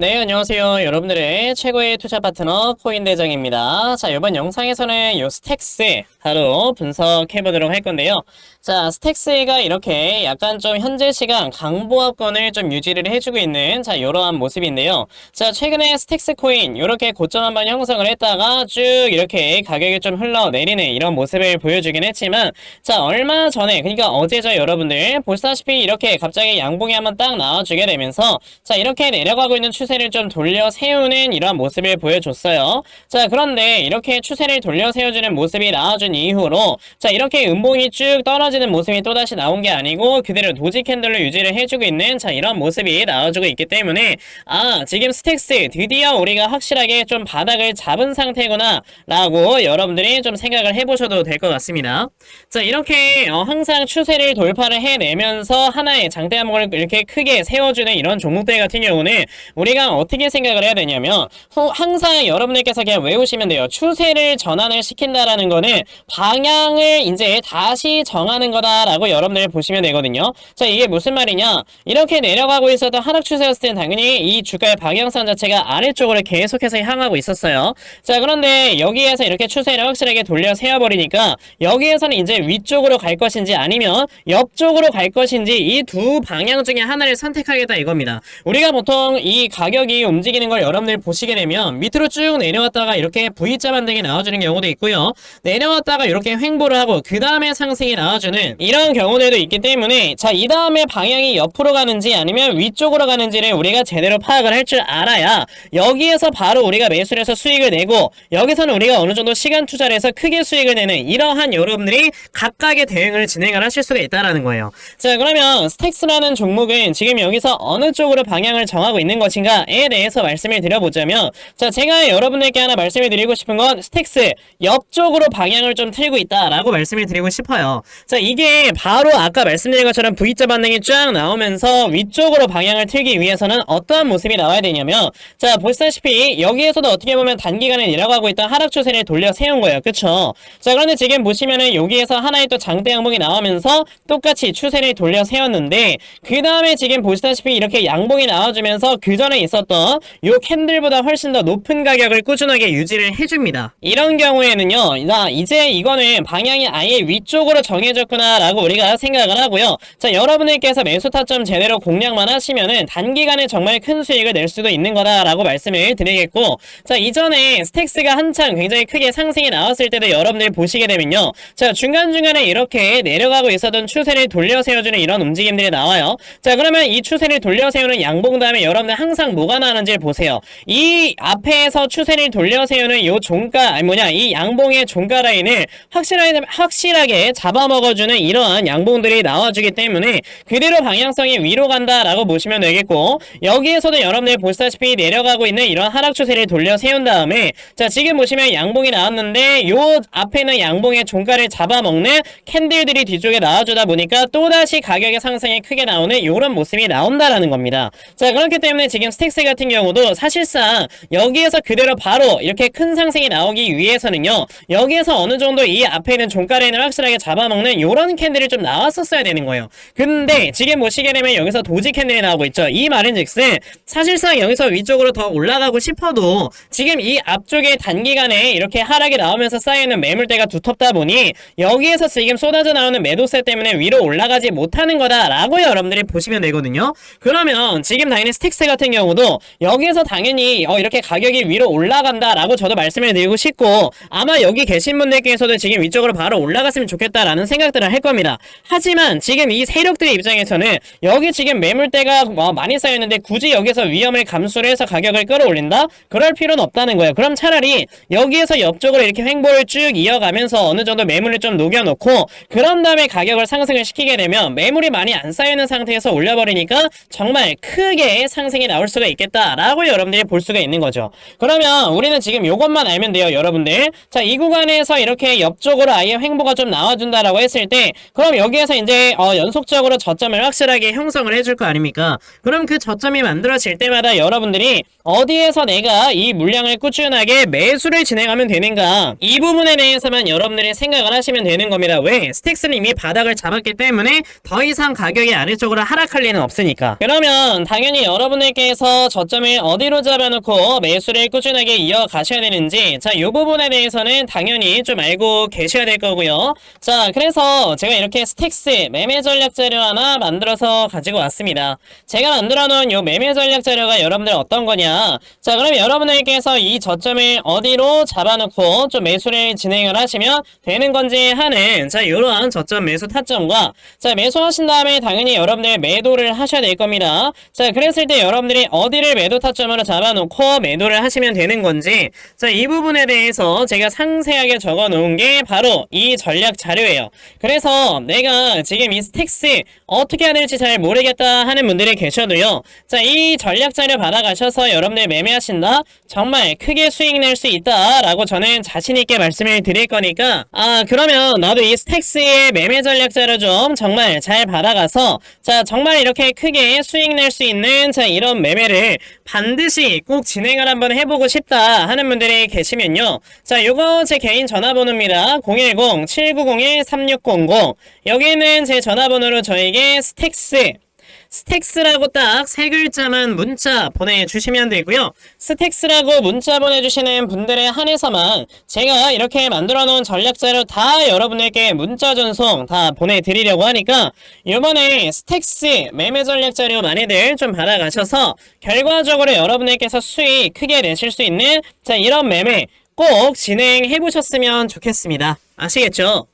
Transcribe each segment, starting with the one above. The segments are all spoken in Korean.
네, 안녕하세요. 여러분들의 최고의 투자 파트너 코인 대장입니다. 자, 이번 영상에서는 요 스택스 바로 분석해 보도록 할 건데요. 자, 스택스가 이렇게 약간 좀 현재 시간 강보합권을 좀 유지를 해주고 있는 자, 이러한 모습인데요. 자, 최근에 스택스 코인 이렇게 고점 한번 형성을 했다가 쭉 이렇게 가격이 좀 흘러내리는 이런 모습을 보여주긴 했지만 자, 얼마 전에 그러니까 어제죠, 여러분들 보시다시피 이렇게 갑자기 양봉이 한번 딱 나와주게 되면서 자, 이렇게 내려가고 있는 추세를 좀 돌려 세우는 이러한 모습을 보여줬어요. 자, 그런데 이렇게 추세를 돌려 세워주는 모습이 나와준 이후로 자, 이렇게 음봉이 쭉 떨어 지는 모습이 또다시 나온 게 아니고 그대로 도지 캔들로 유지를 해주고 있는 자, 이런 모습이 나와주고 있기 때문에 아, 지금 스택스 드디어 우리가 확실하게 좀 바닥을 잡은 상태구나 라고 여러분들이 좀 생각을 해보셔도 될 것 같습니다. 자, 이렇게 어, 항상 추세를 돌파를 해내면서 하나의 장대 항목을 이렇게 크게 세워주는 이런 종목들 같은 경우는 우리가 어떻게 생각을 해야 되냐면 후, 항상 여러분들께서 그냥 외우시면 돼요. 추세를 전환을 시킨다라는 거는 방향을 이제 다시 정하는 거다라고 여러분들 보시면 되거든요. 자, 이게 무슨 말이냐? 이렇게 내려가고 있었던 하락 추세였을 땐 당연히 이 주가의 방향성 자체가 아래쪽으로 계속해서 향하고 있었어요. 자, 그런데 여기에서 이렇게 추세를 확실하게 돌려 세워버리니까 여기에서는 이제 위쪽으로 갈 것인지 아니면 옆쪽으로 갈 것인지 이 두 방향 중에 하나를 선택하겠다 이겁니다. 우리가 보통 이 가격이 움직이는 걸 여러분들 보시게 되면 밑으로 쭉 내려왔다가 이렇게 V자 반등이 나와주는 경우도 있고요. 내려왔다가 이렇게 횡보를 하고 그 다음에 상승이 나와주는 이런 경우들도 있기 때문에 자 이 다음에 방향이 옆으로 가는지 아니면 위쪽으로 가는지를 우리가 제대로 파악을 할 줄 알아야 여기에서 바로 우리가 매수를 해서 수익을 내고 여기서는 우리가 어느 정도 시간 투자를 해서 크게 수익을 내는 이러한 여러분들이 각각의 대응을 진행을 하실 수가 있다라는 거예요. 자 그러면 스택스라는 종목은 지금 여기서 어느 쪽으로 방향을 정하고 있는 것인가에 대해서 말씀을 드려보자면 자 제가 여러분들께 하나 말씀을 드리고 싶은 건 스택스 옆쪽으로 방향을 좀 틀고 있다라고 말씀을 드리고 싶어요. 자 이게 바로 아까 말씀드린 것처럼 V자 반등이 쫙 나오면서 위쪽으로 방향을 틀기 위해서는 어떠한 모습이 나와야 되냐면 자 보시다시피 여기에서도 어떻게 보면 단기간에 내려가고 있던 하락 추세를 돌려 세운 거예요. 그쵸? 자 그런데 지금 보시면은 여기에서 하나의 또 장대 양봉이 나오면서 똑같이 추세를 돌려 세웠는데 그 다음에 지금 보시다시피 이렇게 양봉이 나와주면서 그 전에 있었던 요 캔들보다 훨씬 더 높은 가격을 꾸준하게 유지를 해줍니다. 이런 경우에는요, 나 이제 이거는 방향이 아예 위쪽으로 정해 졌구나 라고 우리가 생각을 하고요. 자, 여러분들께서 매수 타점 제대로 공략만 하시면은 단기간에 정말 큰 수익을 낼 수도 있는 거다라고 말씀을 드리겠고, 자, 이전에 스택스가 한창 굉장히 크게 상승이 나왔을 때도 여러분들 보시게 되면요. 자, 중간중간에 이렇게 내려가고 있었던 추세를 돌려 세워주는 이런 움직임들이 나와요. 자, 그러면 이 추세를 돌려 세우는 양봉 다음에 여러분들 항상 뭐가 나는지 보세요. 이 앞에서 추세를 돌려 세우는 요 종가, 아니 뭐냐, 이 양봉의 종가 라인을 확실하게, 확실하게 잡아먹어주 는 이러한 양봉들이 나와주기 때문에 그대로 방향성이 위로 간다라고 보시면 되겠고, 여기에서도 여러분들 보시다시피 내려가고 있는 이런 하락 추세를 돌려 세운 다음에, 자, 지금 보시면 양봉이 나왔는데, 요 앞에는 양봉의 종가를 잡아먹는 캔들들이 뒤쪽에 나와주다 보니까 또다시 가격의 상승이 크게 나오는 이런 모습이 나온다라는 겁니다. 자, 그렇기 때문에 지금 스택스 같은 경우도 사실상 여기에서 그대로 바로 이렇게 큰 상승이 나오기 위해서는요, 여기에서 어느 정도 이 앞에 있는 종가레인을 확실하게 잡아먹는 이런 캔들이 좀 나왔었어야 되는 거예요. 근데 지금 보시게 되면 여기서 도지 캔들이 나오고 있죠. 이 말인 즉슨 사실상 여기서 위쪽으로 더 올라가고 싶어도 지금 이 앞쪽에 단기간에 이렇게 하락이 나오면서 쌓여있는 매물대가 두텁다 보니 여기에서 지금 쏟아져 나오는 매도세 때문에 위로 올라가지 못하는 거다라고 여러분들이 보시면 되거든요. 그러면 지금 당연히 스택스 같은 경우도 여기에서 당연히 어 이렇게 가격이 위로 올라간다라고 저도 말씀을 드리고 싶고 아마 여기 계신 분들께서도 지금 위쪽으로 바로 올라갔으면 좋겠다라는 생각들 을 할 겁니다. 하지만 지금 이 세력들의 입장에서는 여기 지금 매물대가 뭐 많이 쌓였는데 굳이 여기서 위험을 감수를 해서 가격을 끌어올린다? 그럴 필요는 없다는 거예요. 그럼 차라리 여기에서 옆쪽으로 이렇게 횡보를 쭉 이어가면서 어느 정도 매물을 좀 녹여놓고 그런 다음에 가격을 상승을 시키게 되면 매물이 많이 안 쌓여있는 상태에서 올려버리니까 정말 크게 상승이 나올 수가 있겠다라고 여러분들이 볼 수가 있는 거죠. 그러면 우리는 지금 이것만 알면 돼요, 여러분들. 자, 이 구간에서 이렇게 옆쪽으로 아예 횡보가 좀 나와준다라고 했을 했을 때 그럼 여기에서 이제 어, 연속적으로 저점을 확실하게 형성을 해줄 거 아닙니까? 그럼 그 저점이 만들어질 때마다 여러분들이 어디에서 내가 이 물량을 꾸준하게 매수를 진행하면 되는가 이 부분에 대해서만 여러분들이 생각을 하시면 되는 겁니다. 왜? 스택스는 이미 바닥을 잡았기 때문에 더 이상 가격이 아래쪽으로 하락할 리는 없으니까. 그러면 당연히 여러분들께서 저점을 어디로 잡아놓고 매수를 꾸준하게 이어가셔야 되는지 자, 이 부분에 대해서는 당연히 좀 알고 계셔야 될 거고요. 자, 제가 이렇게 스택스 매매 전략 자료 하나 만들어서 가지고 왔습니다. 제가 만들어 놓은 이 매매 전략 자료가 여러분들 어떤 거냐? 자, 그럼 여러분들께서 이 저점을 어디로 잡아놓고 좀 매수를 진행을 하시면 되는 건지 하는 자, 이러한 저점 매수 타점과 자, 매수하신 다음에 당연히 여러분들 매도를 하셔야 될 겁니다. 자, 그랬을 때 여러분들이 어디를 매도 타점으로 잡아놓고 매도를 하시면 되는 건지 자, 이 부분에 대해서 제가 상세하게 적어 놓은 게 바로 이 전략 자료예요. 그래서 내가 지금 이 스택스 어떻게 해야 될지 잘 모르겠다 하는 분들이 계셔도요. 자, 이 전략 자료 받아가셔서 여러분들 매매하신다? 정말 크게 수익 낼 수 있다 라고 저는 자신있게 말씀을 드릴 거니까, 아, 그러면 나도 이 스택스의 매매 전략 자료 좀 정말 잘 받아가서, 자, 정말 이렇게 크게 수익 낼 수 있는, 자, 이런 매매를 반드시 꼭 진행을 한번 해보고 싶다 하는 분들이 계시면요. 자, 요거 제 개인 전화번호입니다. 010-7901-3600. 여기는 제 전화번호로 저에게 스택스, 스택스라고 딱 세 글자만 문자 보내주시면 되고요. 스택스라고 문자 보내주시는 분들에 한해서만 제가 이렇게 만들어 놓은 전략자료 다 여러분에게 문자 전송 다 보내드리려고 하니까 이번에 스택스 매매 전략자료 많이들 좀 받아가셔서 결과적으로 여러분들께서 수익 크게 내실 수 있는 자 이런 매매 꼭 진행해 보셨으면 좋겠습니다. 아시겠죠?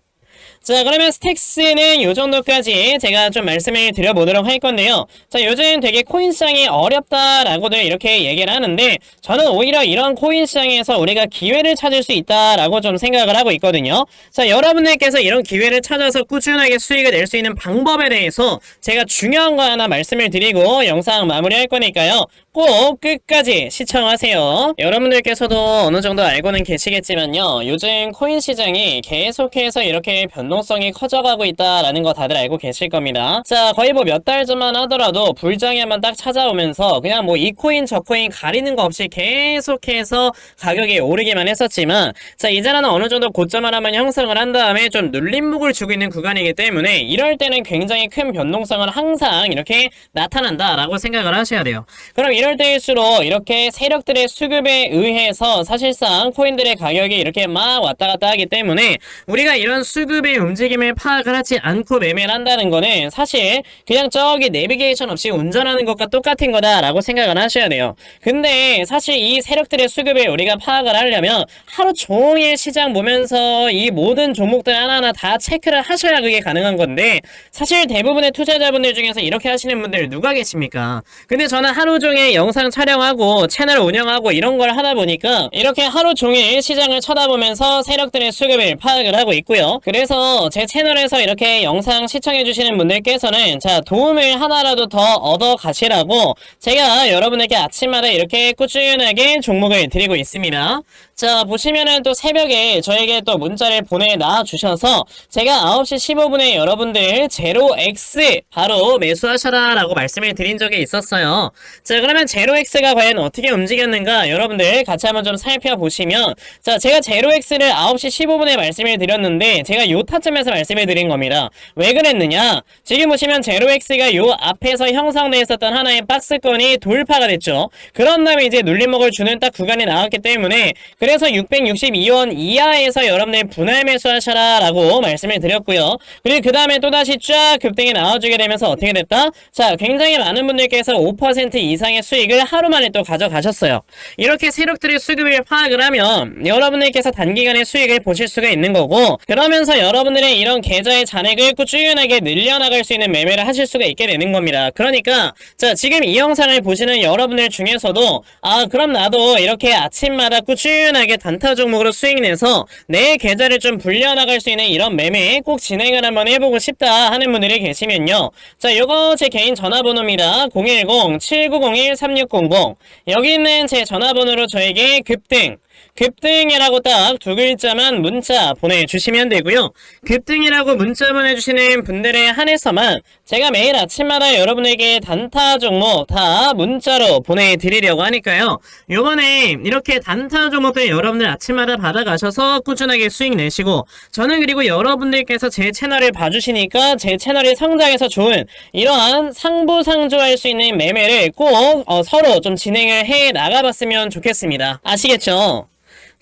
자 그러면 스택스는 요 정도까지 제가 좀 말씀을 드려보도록 할 건데요. 자 요즘 되게 코인 시장이 어렵다라고들 이렇게 얘기를 하는데 저는 오히려 이런 코인 시장에서 우리가 기회를 찾을 수 있다라고 좀 생각을 하고 있거든요. 자 여러분들께서 이런 기회를 찾아서 꾸준하게 수익을 낼 수 있는 방법에 대해서 제가 중요한 거 하나 말씀을 드리고 영상 마무리할 거니까요 꼭 끝까지 시청하세요 여러분들께서도 어느 정도 알고는 계시겠지만요 요즘 코인 시장이 계속해서 이렇게 변동성이 커져가고 있다라는 거 다들 알고 계실 겁니다. 자, 거의 뭐 몇 달 전만 하더라도 불장에만 딱 찾아오면서 그냥 뭐 이 코인 저 코인 가리는 거 없이 계속해서 가격이 오르기만 했었지만 자, 이제는 어느 정도 고점을 한번 형성을 한 다음에 좀 눌림목을 주고 있는 구간이기 때문에 이럴 때는 굉장히 큰 변동성을 항상 이렇게 나타난다라고 생각을 하셔야 돼요. 그럼 이럴 때일수록 이렇게 세력들의 수급에 의해서 사실상 코인들의 가격이 이렇게 막 왔다 갔다 하기 때문에 우리가 이런 수급의 움직임을 파악을 하지 않고 매매를 한다는 거는 사실 그냥 저기 내비게이션 없이 운전하는 것과 똑같은 거다라고 생각을 하셔야 돼요. 근데 사실 이 세력들의 수급을 우리가 파악을 하려면 하루 종일 시장 보면서 이 모든 종목들 하나하나 다 체크를 하셔야 그게 가능한 건데 사실 대부분의 투자자분들 중에서 이렇게 하시는 분들 누가 계십니까? 근데 저는 하루 종일 영상 촬영하고 채널 운영하고 이런 걸 하다 보니까 이렇게 하루 종일 시장을 쳐다보면서 세력들의 수급을 파악을 하고 있고요. 그래서 제 채널에서 이렇게 영상 시청해주시는 분들께서는 자 도움을 하나라도 더 얻어 가시라고 제가 여러분에게 아침마다 이렇게 꾸준하게 종목을 드리고 있습니다. 자 보시면은 또 새벽에 저에게 또 문자를 보내놔 주셔서 제가 9시 15분에 여러분들 제로X 바로 매수하셔라 라고 말씀을 드린 적이 있었어요. 자 그러면 제로X가 과연 어떻게 움직였는가 여러분들 같이 한번 좀 살펴보시면 자 제가 제로X를 9시 15분에 말씀을 드렸는데 제가 요 타점에서 말씀을 드린 겁니다. 왜 그랬느냐? 지금 보시면 제로X가 요 앞에서 형성되어 있었던 하나의 박스권이 돌파가 됐죠. 그런 다음에 이제 눌림목을 주는 딱 구간이 나왔기 때문에 그 래서 662원 이하에서 여러분들 분할 매수하셔라 라고 말씀을 드렸고요. 그리고 그 다음에 또다시 쫙 급등이 나와주게 되면서 어떻게 됐다? 자 굉장히 많은 분들께서 5% 이상의 수익을 하루 만에 또 가져가셨어요. 이렇게 세력들의 수급을 파악을 하면 여러분들께서 단기간에 수익을 보실 수가 있는 거고 그러면서 여러분들의 이런 계좌의 잔액을 꾸준하게 늘려나갈 수 있는 매매를 하실 수가 있게 되는 겁니다. 그러니까 자 지금 이 영상을 보시는 여러분들 중에서도 아 그럼 나도 이렇게 아침마다 꾸준 하게 단타 종목으로 수익 내서 내 계좌를 좀 불려나갈 수 있는 이런 매매 꼭 진행을 한번 해보고 싶다 하는 분들이 계시면요. 자, 요거 제 개인 전화번호입니다. 010-7901-3600 여기 있는 제 전화번호로 저에게 급등 급등이라고 딱 두 글자만 문자 보내주시면 되고요. 급등이라고 문자 보내주시는 분들에 한해서만 제가 매일 아침마다 여러분에게 단타 종목 다 문자로 보내드리려고 하니까요. 요번에 이렇게 단타 종목들 여러분들 아침마다 받아가셔서 꾸준하게 수익 내시고 저는 그리고 여러분들께서 제 채널을 봐주시니까 제 채널이 성장해서 좋은 이러한 상부상조할 수 있는 매매를 꼭 어, 서로 좀 진행을 해 나가봤으면 좋겠습니다. 아시겠죠?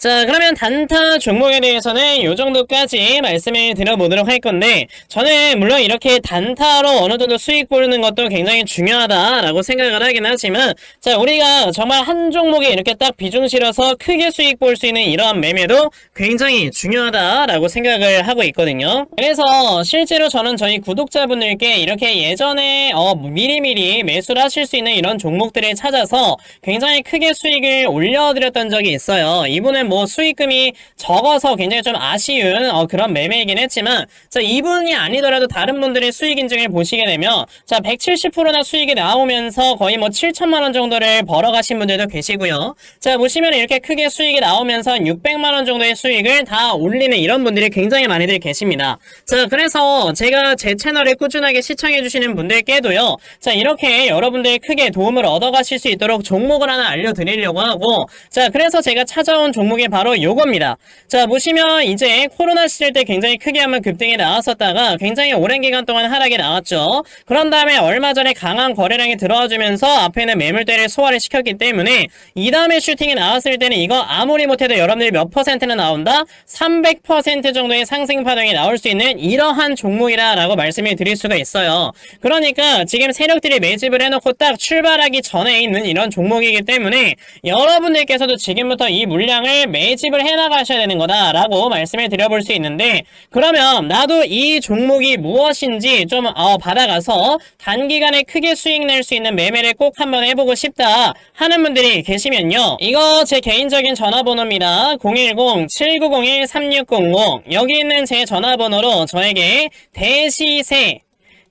자 그러면 단타 종목에 대해서는 이 정도까지 말씀을 드려보도록 할 건데 저는 물론 이렇게 단타로 어느 정도 수익 보는 것도 굉장히 중요하다라고 생각을 하긴 하지만 자 우리가 정말 한 종목에 이렇게 딱 비중 실어서 크게 수익 볼 수 있는 이러한 매매도 굉장히 중요하다라고 생각을 하고 있거든요. 그래서 실제로 저는 저희 구독자분들께 이렇게 예전에 어 미리미리 매수를 하실 수 있는 이런 종목들을 찾아서 굉장히 크게 수익을 올려드렸던 적이 있어요. 이분은 뭐 수익금이 적어서 굉장히 좀 아쉬운 어, 그런 매매이긴 했지만 자 이분이 아니더라도 다른 분들의 수익 인증을 보시게 되면 자 170%나 수익이 나오면서 거의 뭐 7천만 원 정도를 벌어가신 분들도 계시고요. 자 보시면 이렇게 크게 수익이 나오면서 600만 원 정도의 수익을 다 올리는 이런 분들이 굉장히 많이들 계십니다. 자 그래서 제가 제 채널을 꾸준하게 시청해 주시는 분들께도요. 자 이렇게 여러분들 크게 도움을 얻어가실 수 있도록 종목을 하나 알려드리려고 하고 자 그래서 제가 찾아온 종목 이 바로 요겁니다. 자 보시면 이제 코로나 시절 때 굉장히 크게 한번 급등이 나왔었다가 굉장히 오랜 기간 동안 하락이 나왔죠. 그런 다음에 얼마 전에 강한 거래량이 들어와주면서 앞에는 매물대를 소화를 시켰기 때문에 이 다음에 슈팅이 나왔을 때는 이거 아무리 못해도 여러분들이 몇 퍼센트나 나온다? 300% 정도의 상승 파동이 나올 수 있는 이러한 종목이라 라고 말씀을 드릴 수가 있어요. 그러니까 지금 세력들이 매집을 해놓고 딱 출발하기 전에 있는 이런 종목이기 때문에 여러분들께서도 지금부터 이 물량을 매집을 해나가셔야 되는 거다라고 말씀을 드려볼 수 있는데 그러면 나도 이 종목이 무엇인지 좀 어, 받아가서 단기간에 크게 수익 낼 수 있는 매매를 꼭 한번 해보고 싶다 하는 분들이 계시면요. 이거 제 개인적인 전화번호입니다. 010-7901-3600 여기 있는 제 전화번호로 저에게 대시세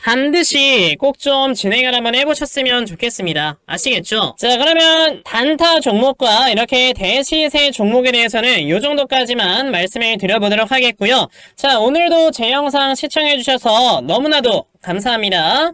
반드시 꼭 좀 진행을 한번 해보셨으면 좋겠습니다. 아시겠죠? 자 그러면 단타 종목과 이렇게 대시세 종목에 대해서는 이 정도까지만 말씀을 드려보도록 하겠고요. 자 오늘도 제 영상 시청해주셔서 너무나도 감사합니다.